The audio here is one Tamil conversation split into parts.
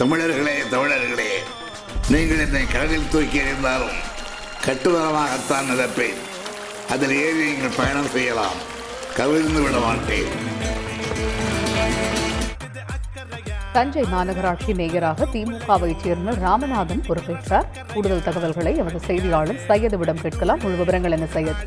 தமிழர்களே தமிழர்களே நீங்கள் என்னை கடலில் தூக்கி எறிந்தாலும் கட்டுமரமாகத்தான் நினைப்பேன் அதில் ஏறி நீங்கள் பயணம் செய்யலாம். கவிழ்ந்து விட மாட்டேன். தஞ்சை மாநகராட்சி மேயராக திமுகவைச் சேர்ந்த ராமநாதன் பொறுப்பேற்றார். கூடுதல் தகவல்களை எமது செய்தியாளர் சையதுவிடம் கேட்கலாம். முழு விவரங்கள் என்ன சையத்?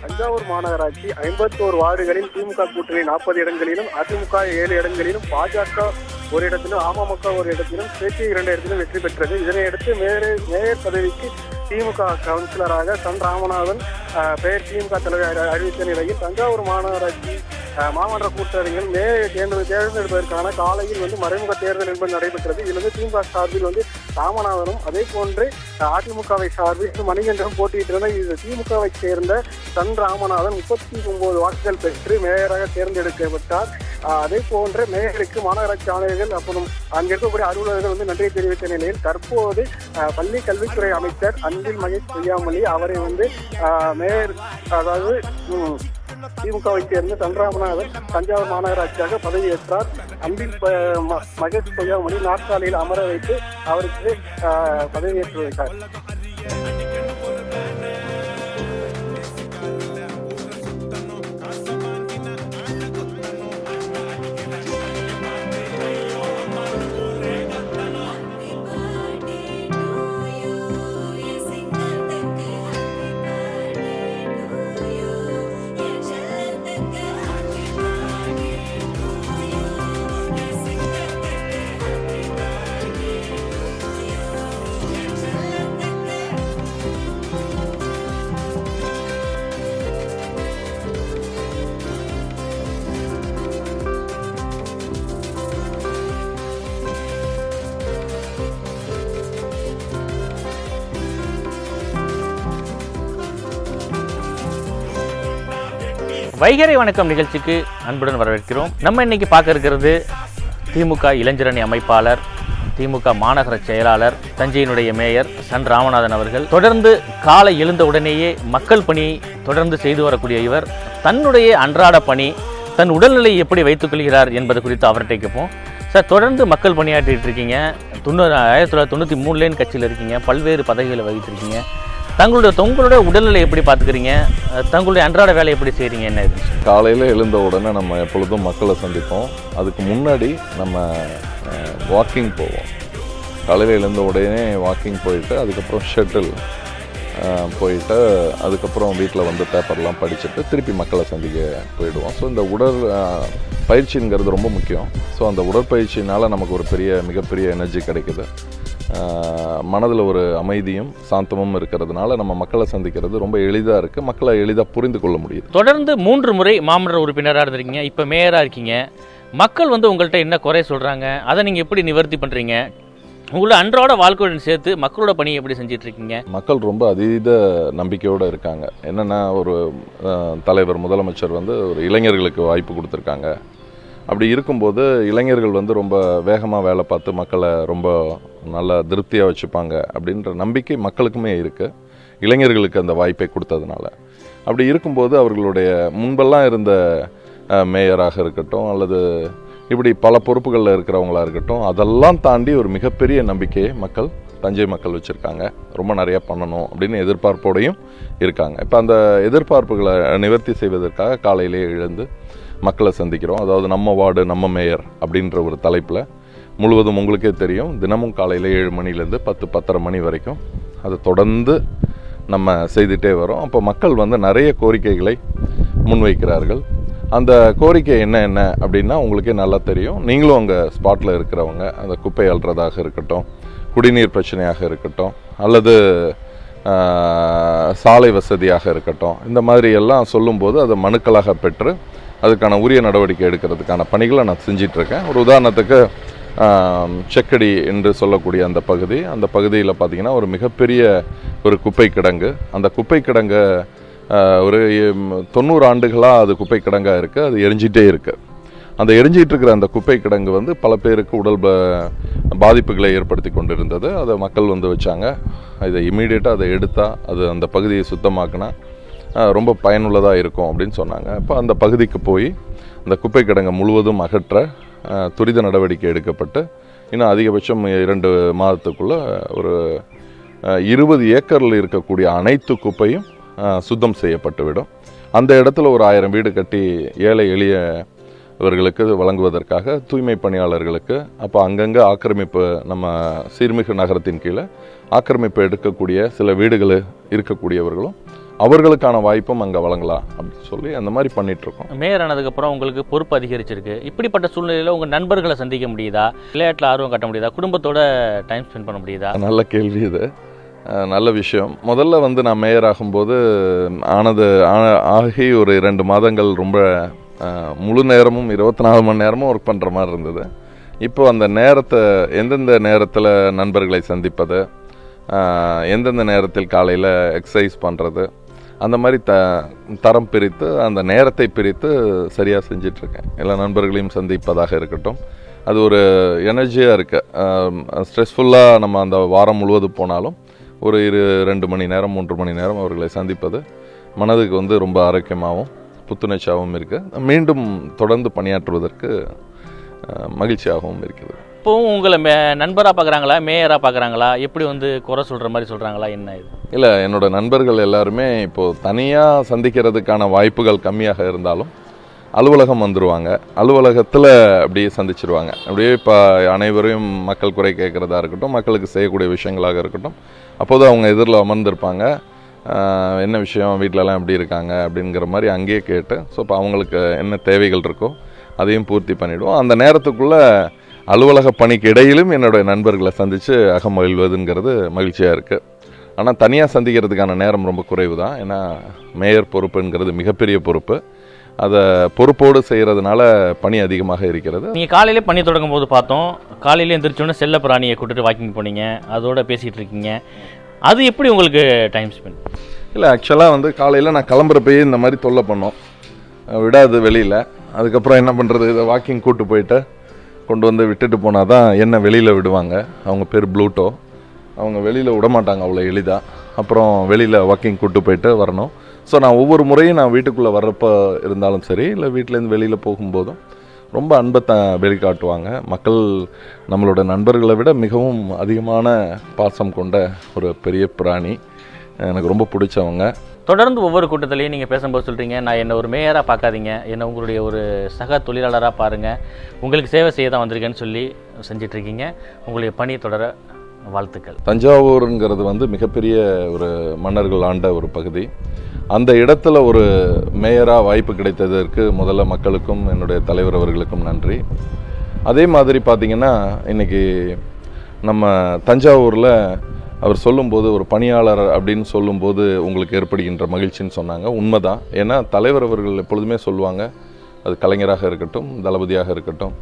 தஞ்சாவூர் மாநகராட்சி ஐம்பத்தோரு வார்டுகளில் திமுக கூட்டணி நாற்பது இடங்களிலும் அதிமுக ஏழு இடங்களிலும் பாஜக ஒரு இடத்திலும் அமமுக ஒரு இடத்திலும் தேசிய இரண்டு இடத்திலும் வெற்றி பெற்றது. இதனையடுத்து மேயர் மேயர் பதவிக்கு திமுக கவுன்சிலராக சன் ராமநாதன் பெயர் திமுக தலைவர் அறிவித்த நிலையில் தஞ்சாவூர் மாநகராட்சி மாமன்ற கூட்டணிகள் மே தேர்தல் தேர்ந்தெடுப்பதற்கான காலையில் வந்து மறைமுக தேர்தல் என்பது நடைபெற்றது. இதில் வந்து திமுக சார்பில் வந்து ராமநாதனும் அதே போன்று அதிமுகவை சார்பில் மணிகண்டனும் போட்டியிட்டிருந்த இது திமுகவை சேர்ந்த சன் ராமநாதன் முப்பத்தி ஒன்பது வாக்குகள் பெற்று மேயராக தேர்ந்தெடுக்கப்பட்டார். அதே போன்று மேயருக்கு மாநகராட்சி ஆணையர்கள் அப்புறம் அங்க இருக்கக்கூடிய அலுவலர்கள் வந்து நன்றி தெரிவித்த நிலையில் தற்போது பள்ளி கல்வித்துறை அமைச்சர் அன்பில் மகேஷ் பொய்யாமொழி அவரை வந்து மேயர் அதாவது திமுகவை சேர்ந்த சந்திராமநாதன் தஞ்சாவூர் மாநகராட்சியாக பதவியேற்றார். அன்பில் மகேஷ் பொய்யாமொழி நாற்காலியில் அமர வைத்து அவருக்கு பதவியேற்று வைத்தார். வைகரை வணக்கம் நிகழ்ச்சிக்கு அன்புடன் வரவேற்கிறோம். நம்ம இன்னைக்கு பார்க்க இருக்கிறது திமுக இளைஞரணி அமைப்பாளர் திமுக மாநகர செயலாளர் தஞ்சையினுடைய மேயர் சன் ராமநாதன் அவர்கள். தொடர்ந்து காலை எழுந்த உடனேயே மக்கள் பணியை தொடர்ந்து செய்து வரக்கூடிய இவர். தன்னுடைய அன்றாட பணி தன் உடல்நிலையை எப்படி வைத்துக் கொள்கிறார் என்பது குறித்து அவர்கிட்ட கேட்போம். சார் தொடர்ந்து மக்கள் பணியாற்றிட்டு இருக்கீங்க. தொண்ணூறு ஆயிரத்தி தொள்ளாயிரத்தி தொண்ணூற்றி மூணுலேன்னு கட்சியில் இருக்கீங்க. பல்வேறு பதவிகளை வகித்திருக்கீங்க. தங்களுடைய உங்களுடைய உடல்நிலை எப்படி பார்த்துக்கிறீங்க? தங்களுடைய அன்றாட வேலை எப்படி செய்கிறீங்க என்ன இது? காலையில் எழுந்த உடனே நம்ம எப்பொழுதும் மக்களை சந்திப்போம். அதுக்கு முன்னாடி நம்ம வாக்கிங் போவோம். காலையில் எழுந்த உடனே வாக்கிங் போயிட்டு அதுக்கப்புறம் ஷட்டில் போயிட்டு அதுக்கப்புறம் வீட்டில் வந்து பேப்பர்லாம் படிச்சுட்டு திருப்பி மக்களை சந்திக்க போயிடுவோம். ஸோ இந்த உடல் பயிற்சிங்கிறது ரொம்ப முக்கியம். ஸோ அந்த உடற்பயிற்சினால் நமக்கு ஒரு பெரிய மிகப்பெரிய எனர்ஜி கிடைக்குது. மனதில் ஒரு அமைதியும் சாந்தமும் இருக்கிறதுனால நம்ம மக்களை சந்திக்கிறது ரொம்ப எளிதாக இருக்குது மக்களை எளிதாக புரிந்து கொள்ள முடியுது. தொடர்ந்து மூன்று முறை மாமன்ற உறுப்பினராக இருந்திருக்கீங்க. இப்போ மேயராக இருக்கீங்க. மக்கள் வந்து உங்கள்கிட்ட என்ன குறை சொல்கிறாங்க அதை நீங்கள் எப்படி நிவர்த்தி பண்ணுறீங்க உங்களோட அன்றாட வாழ்க்கையுடன் சேர்த்து மக்களோட பணியை எப்படி செஞ்சிட்டு இருக்கீங்க மக்கள் ரொம்ப அதீத நம்பிக்கையோடு இருக்காங்க. என்னென்னா ஒரு தலைவர் முதலமைச்சர் வந்து ஒரு இளைஞர்களுக்கு வாய்ப்பு கொடுத்துருக்காங்க. அப்படி இருக்கும்போது இளைஞர்கள் வந்து ரொம்ப வேகமாக வேலை பார்த்து மக்களை ரொம்ப நல்லா திருப்தியாக வச்சுப்பாங்க அப்படின்ற நம்பிக்கை மக்களுக்குமே இருக்குது இளைஞர்களுக்கு அந்த வாய்ப்பை கொடுத்ததுனால. அப்படி இருக்கும்போது அவர்களுடைய முன்பெல்லாம் இருந்த மேயராக இருக்கட்டும் அல்லது இப்படி பல பொறுப்புகளில் இருக்கிறவங்களாக இருக்கட்டும் அதெல்லாம் தாண்டி ஒரு மிகப்பெரிய நம்பிக்கையை மக்கள் தஞ்சை மக்கள் வச்சுருக்காங்க. ரொம்ப நிறையா பண்ணணும் அப்படின்னு எதிர்பார்ப்போடையும் இருக்காங்க. இப்போ அந்த எதிர்பார்ப்புகளை நிவர்த்தி செய்வதற்காக காலையிலே எழுந்து மக்களை சந்திக்கிறோம். அதாவது நம்ம வார்டு நம்ம மேயர் அப்படின்ற ஒரு தலைப்பில் முழுவதும் உங்களுக்கே தெரியும். தினமும் காலையில் ஏழு மணிலேருந்து பத்து பத்தரை மணி வரைக்கும் அதை தொடர்ந்து நம்ம செய்துட்டே வரோம். அப்போ மக்கள் வந்து நிறைய கோரிக்கைகளை முன்வைக்கிறார்கள். அந்த கோரிக்கை என்ன என்ன அப்படின்னா உங்களுக்கே நல்லா தெரியும். நீங்களும் அங்கே ஸ்பாட்டில் இருக்கிறவங்க அந்த குப்பை அல்றதாக இருக்கட்டும் குடிநீர் பிரச்சனையாக இருக்கட்டும் அல்லது சாலை வசதியாக இருக்கட்டும் இந்த மாதிரி எல்லாம் சொல்லும்போது அதை மனுக்களாக பெற்று அதுக்கான உரிய நடவடிக்கை எடுக்கிறதுக்கான பணிகளை நான் செஞ்சிட்டு இருக்கேன் ஒரு உதாரணத்துக்கு செக்கடி என்று சொல்லக்கூடிய அந்த பகுதி. அந்த பகுதியில் பார்த்திங்கன்னா ஒரு மிகப்பெரிய ஒரு குப்பை கிடங்கு அந்த குப்பை கிடங்கு ஒரு தொண்ணூறு ஆண்டுகளாக அது குப்பை கிடங்காக இருக்குது அது எரிஞ்சிட்டே இருக்குது அந்த எரிஞ்சிட்டு இருக்கிற அந்த குப்பை கிடங்கு வந்து பல பேருக்கு உடல் ப- பாதிப்புகளை ஏற்படுத்தி கொண்டிருந்தது. அதை மக்கள் வந்து வச்சாங்க. இதை இமீடியட்டாக அதை எடுத்தால் அது அந்த பகுதியை சுத்தமாக்கினா ரொம்ப பயனுள்ளதாக இருக்கும் அப்படின்னு சொன்னாங்க. அப்போ அந்த பகுதிக்கு போய் அந்த குப்பை கிடங்கை முழுவதும் அகற்ற துரித நடவடிக்கை எடுக்கப்பட்டு இன்னும் அதிகபட்சம் இரண்டு மாதத்துக்குள்ளே ஒரு இருபது ஏக்கரில் இருக்கக்கூடிய அனைத்து குப்பையும் சுத்தம் செய்யப்பட்டுவிடும். அந்த இடத்துல ஒரு ஆயிரம் வீடு கட்டி ஏழை எளிய இவர்களுக்கு வழங்குவதற்காக தூய்மை பணியாளர்களுக்கு அப்போ அங்கங்கே ஆக்கிரமிப்பு நம்ம சீர்மிகு நகரத்தின் கீழே ஆக்கிரமிப்பு எடுக்கக்கூடிய சில வீடுகள் இருக்கக்கூடியவர்களும் அவர்களுக்கான வாய்ப்பும் அங்கே வழங்கலாம் அப்படின்னு சொல்லி அந்த மாதிரி பண்ணிட்டு இருக்கோம் மேயர் ஆனதுக்கப்புறம் உங்களுக்கு பொறுப்பு அதிகரிச்சிருக்கு. இப்படிப்பட்ட சூழ்நிலையில் உங்கள் நண்பர்களை சந்திக்க முடியுதா? விளையாட்டில் ஆர்வம் காட்ட முடியுதா? குடும்பத்தோட டைம் ஸ்பெண்ட் பண்ண முடியுதா? நல்ல கேள்வி இது. நல்ல விஷயம். முதல்ல வந்து நான் மேயர் ஆகும்போது ஆனது ஆகி ஒரு இரண்டு மாதங்கள் ரொம்ப முழு நேரமும் இருபத்தி நாலு மணி நேரமும் ஒர்க் பண்ணுற மாதிரி இருந்தது. இப்போ அந்த நேரத்தை எந்தெந்த நேரத்தில் நண்பர்களை சந்திப்பது எந்தெந்த நேரத்தில் காலையில் எக்ஸசைஸ் பண்ணுறது அந்த மாதிரி த தரம் பிரித்து அந்த நேரத்தை பிரித்து சரியாக செஞ்சிட்ருக்கேன். எல்லா நண்பர்களையும் சந்திப்பதாக இருக்கட்டும். அது ஒரு எனர்ஜியாக இருக்கு. ஸ்ட்ரெஸ்ஃபுல்லாக நம்ம அந்த வாரம் முழுவதும் போனாலும் ஒரு இரு ரெண்டு மணி நேரம் மூன்று மணி நேரம் அவர்களை சந்திப்பது மனதுக்கு வந்து ரொம்ப ஆரோக்கியமாகவும் புத்துணர்ச்சியாகவும் இருக்குது மீண்டும் தொடர்ந்து பணியாற்றுவதற்கு மகிழ்ச்சியாகவும் இருக்குது இப்போவும் உங்களை மே நண்பராக பார்க்குறாங்களா மேயராக பார்க்குறாங்களா எப்படி வந்து குறை சொல்கிற மாதிரி சொல்கிறாங்களா என்ன இது? இல்லை என்னோட நண்பர்கள் எல்லாருமே இப்போது தனியாக சந்திக்கிறதுக்கான வாய்ப்புகள் கம்மியாக இருந்தாலும் அலுவலகம் வந்துடுவாங்க அலுவலகத்தில் அப்படியே சந்திச்சிருவாங்க. அப்படியே இப்போ அனைவரையும் மக்கள் குறை கேட்குறதா இருக்கட்டும் மக்களுக்கு செய்யக்கூடிய விஷயங்களாக இருக்கட்டும் அப்போது அவங்க எதிரில் அமர்ந்திருப்பாங்க. என்ன விஷயம் வீட்டிலலாம் எப்படி இருக்காங்க அப்படிங்கிற மாதிரி அங்கேயே கேட்டு ஸோ இப்போ அவங்களுக்கு என்ன தேவைகள் இருக்கோ அதையும் பூர்த்தி பண்ணிவிடுவோம் அந்த நேரத்துக்குள்ளே அலுவலக பணிக்கு இடையிலும் என்னுடைய நண்பர்களை சந்தித்து அகமகிழ்வதுங்கிறது மகிழ்ச்சியாக இருக்குது ஆனால் தனியாக சந்திக்கிறதுக்கான நேரம் ரொம்ப குறைவு தான் ஏன்னா மேயர் பொறுப்புங்கிறது மிகப்பெரிய பொறுப்பு. அதை பொறுப்போடு செய்கிறதுனால பணி அதிகமாக இருக்கிறது. நீங்கள் காலையிலே பண்ணி தொடங்கும் போது பார்த்தோம். காலையில எந்திரிச்சோன்னே செல்ல பிராணியை கூட்டிட்டு வாக்கிங் போனீங்க. அதோட பேசிகிட்டு இருக்கீங்க. அது எப்படி உங்களுக்கு டைம் ஸ்பெண்ட் இல்லை ஆக்சுவலாக வந்து காலையில் நான் கிளம்புறப்பயே இந்த மாதிரி தொல்லை பண்ணோம். விடாது வெளியில். அதுக்கப்புறம் என்ன பண்ணுறது இதை வாக்கிங் கூட்டு போயிட்டு கொண்டு வந்து விட்டுட்டு போனால் தான் என்ன வெளியில் விடுவாங்க? அவங்க பேர் ப்ளூட்டோ. அவங்க வெளியில் விட மாட்டாங்க அவ்வளோ எளிதாக அப்புறம் வெளியில் வாக்கிங் கூட்டு போயிட்டு வரணும். ஸோ நான் ஒவ்வொரு முறையும் நான் வீட்டுக்குள்ளே வர்றப்ப இருந்தாலும் சரி இல்லை வீட்டிலேருந்து வெளியில் போகும்போதும் ரொம்ப அன்பை த வெளிக்காட்டுவாங்க. மக்கள் நம்மளோட நண்பர்களை விட மிகவும் அதிகமான பாசம் கொண்ட ஒரு பெரிய பிராணி. எனக்கு ரொம்ப பிடிச்சவங்க. தொடர்ந்து ஒவ்வொரு கூட்டத்திலையும் நீங்கள் பேசும்போது சொல்கிறீங்க நான் என்னை ஒரு மேயராக பார்க்காதீங்க. என்னை உங்களுடைய ஒரு சக தொழிலாளராக பாருங்கள் உங்களுக்கு சேவை செய்ய தான் வந்திருக்கேன்னு சொல்லி செஞ்சிட்ருக்கீங்க உங்களுடைய பணி தொடர வாழ்த்துக்கள். தஞ்சாவூருங்கிறது வந்து மிகப்பெரிய ஒரு மன்னர்கள் ஆண்ட ஒரு பகுதி. அந்த இடத்துல ஒரு மேயராக வாய்ப்பு கிடைத்ததற்கு முதல்ல மக்களுக்கும் என்னுடைய தலைவர் அவர்களுக்கும் நன்றி. அதே மாதிரி பார்த்தீங்கன்னா இன்னைக்கு நம்ம தஞ்சாவூரில் அவர் சொல்லும்போது ஒரு பணியாளர் அப்படின்னு சொல்லும்போது உங்களுக்கு ஏற்படுகின்ற மகிழ்ச்சின்னு சொன்னாங்க. உண்மைதான். ஏன்னா தலைவர் அவர்கள் எப்பொழுதுமே சொல்லுவாங்க அது கலைஞராக இருக்கட்டும் தளபதியாக இருக்கட்டும்.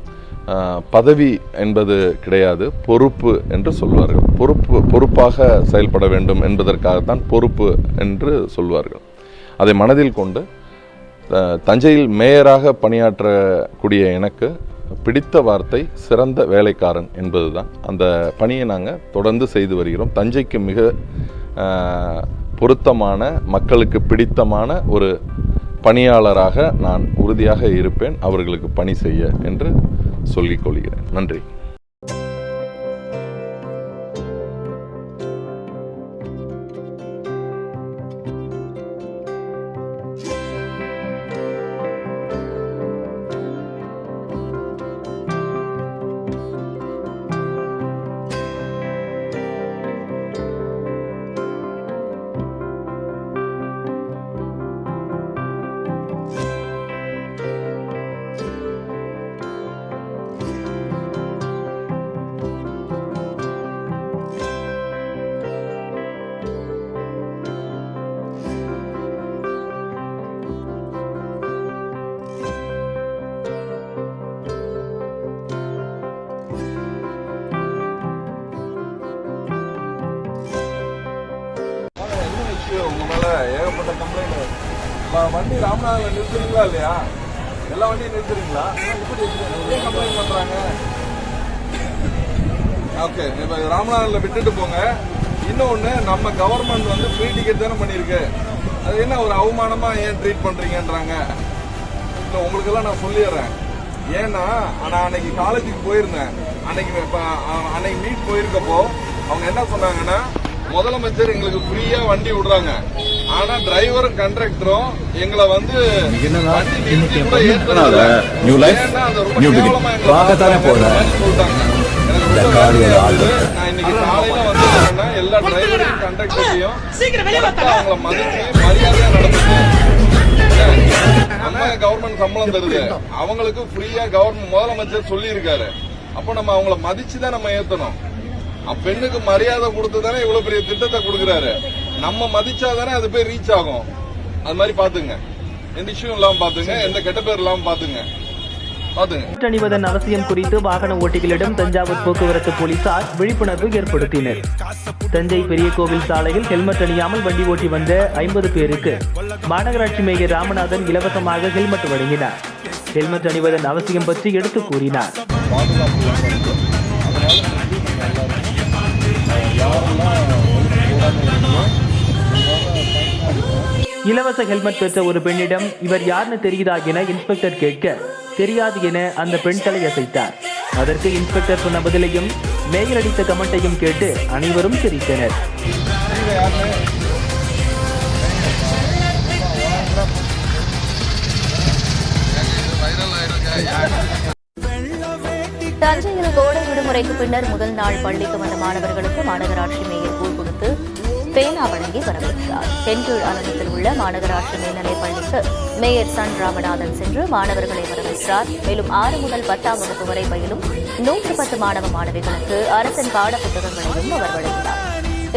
பதவி என்பது கிடையாது பொறுப்பு என்று சொல்வார்கள். பொறுப்பு பொறுப்பாக செயல்பட வேண்டும் என்பதற்காகத்தான் பொறுப்பு என்று சொல்வார்கள். அதை மனதில் கொண்டு தஞ்சையில் மேயராக பணியாற்றக்கூடிய எனக்கு பிடித்த வார்த்தை சிறந்த வேலைக்காரன் என்பதுதான். அந்த பணியை நாங்கள் தொடர்ந்து செய்து வருகிறோம். தஞ்சைக்கு மிக பொருத்தமான மக்களுக்கு பிடித்தமான ஒரு பணியாளராக நான் உறுதியாக இருப்பேன். அவர்களுக்கு பணி செய்ய என்று சொல்லிக் கொள்கிறேன் நன்றி. வண்டி ராமநாதன் நிறுத்துறீங்களா இல்லையா? எல்லா வண்டியும் நிறுத்துறீங்களா? ஏன் கம்ப்ளைண்ட் பண்ணுறாங்க ஓகே இப்போ ராமநாதன்ல விட்டுட்டு போங்க. இன்னொன்று நம்ம கவர்மெண்ட் வந்து ஃப்ரீ டிக்கெட் தானே பண்ணியிருக்கு. அது என்ன ஒரு அவமானமாக ஏன் ட்ரீட் பண்ணுறீங்கன்றாங்க இல்லை உங்களுக்கெல்லாம் நான் சொல்லிடுறேன். ஏன்னா நான் அன்னைக்கு காலேஜுக்கு போயிருந்தேன். அன்னைக்கு அன்னைக்கு மீட் போயிருக்கப்போ அவங்க என்ன சொன்னாங்கன்னா முதலமைச்சர் எங்களுக்கு ஃப்ரீயா வண்டி விடுறாங்க. ஆனா டிரைவரும் கண்டக்டரும் எங்களை வந்து new beginning. கேவலமா எங்களை பார்க்கத்தானே போறேன். இன்னைக்கு காலையில வந்து எல்லா டிரைவரையும் கண்டக்டரையும் அவங்கள மதிச்சு மரியாதையா நடந்துட்டு நம்ம கவர்மெண்ட் சம்பளம் தருது. அவங்களுக்கு ஃப்ரீயா கவர்மெண்ட் முதலமைச்சர் சொல்லி இருக்காரு அப்போ நம்ம அவங்கள மதிச்சு தான் நம்ம ஏத்தணும். பெண்ணுக்கு மரியாதை கொடுத்து தானே இவ்வளவு பெரிய திட்டத்தை கொடுக்கறாரு? நம்ம மதிச்சா தானே அது போய் ரீச் ஆகும். அது மாதிரி பாத்துங்க எந்த இஷ்யூ இல்லாம பாத்துங்க எந்த கெட்ட பேர் இல்லாம பாத்துங்க அணிவதன் அவசியம் குறித்து வாகன ஓட்டிகளிடம் தஞ்சாவூர் போக்குவரத்து போலீசார் விழிப்புணர்வு ஏற்படுத்தினர். தஞ்சை பெரிய கோவில் சாலையில் ஹெல்மெட் அணியாமல் வண்டி ஓட்டி வந்த ஐம்பது பேருக்கு மாநகராட்சி மேயர் ராமநாதன் இலவசமாக ஹெல்மெட் வழங்கினார். ஹெல்மெட் அணிவதன் அவசியம் பற்றி எடுத்து கூறினார். இலவச ஹெல்மெட் பெற்ற ஒரு பெண்ணிடம் இவர் யாருன்னு தெரியுதா என இன்ஸ்பெக்டர் கேட்க தெரியாது என அந்த பெண் தலை அசைத்தார் அதற்கு இன்ஸ்பெக்டர் சொன்ன பதிலையும் மேயர் அடித்த கமெண்ட்டையும் கேட்டு அனைவரும் சிரித்தனர். தஞ்சையில் கோடை விடுமுறைக்கு பின்னர் முதல் நாள் பள்ளிக்கு வந்த மாணவர்களுக்கு மாநகராட்சி மேயர் கூழ் கொடுத்து பேனா வழங்கி வரவேற்றார். தென்கீழ் அலங்கத்தில் உள்ள மாநகராட்சி மேல்நிலைப் பள்ளிக்கு மேயர் சன் ராமநாதன் சென்று மாணவர்களை வரவேற்றார். மேலும் ஆறு முதல் பத்தாம் வகுப்பு வரை பயிலும் நூற்று பத்து மாணவ மாணவிகளுக்கு அரசின் பாட புத்தகங்களையும் அவர் வழங்கினார்.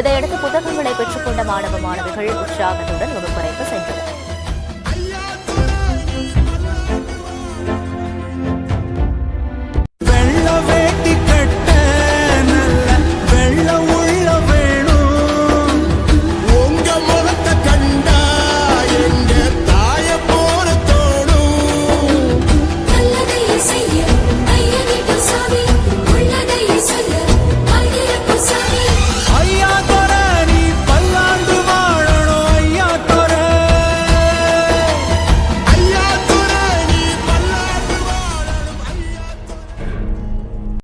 இதையடுத்து புத்தகங்களை பெற்றுக்கொண்ட மாணவ மாணவிகள் உற்சாகத்துடன் வகுப்பறைக்கு சென்றனர்.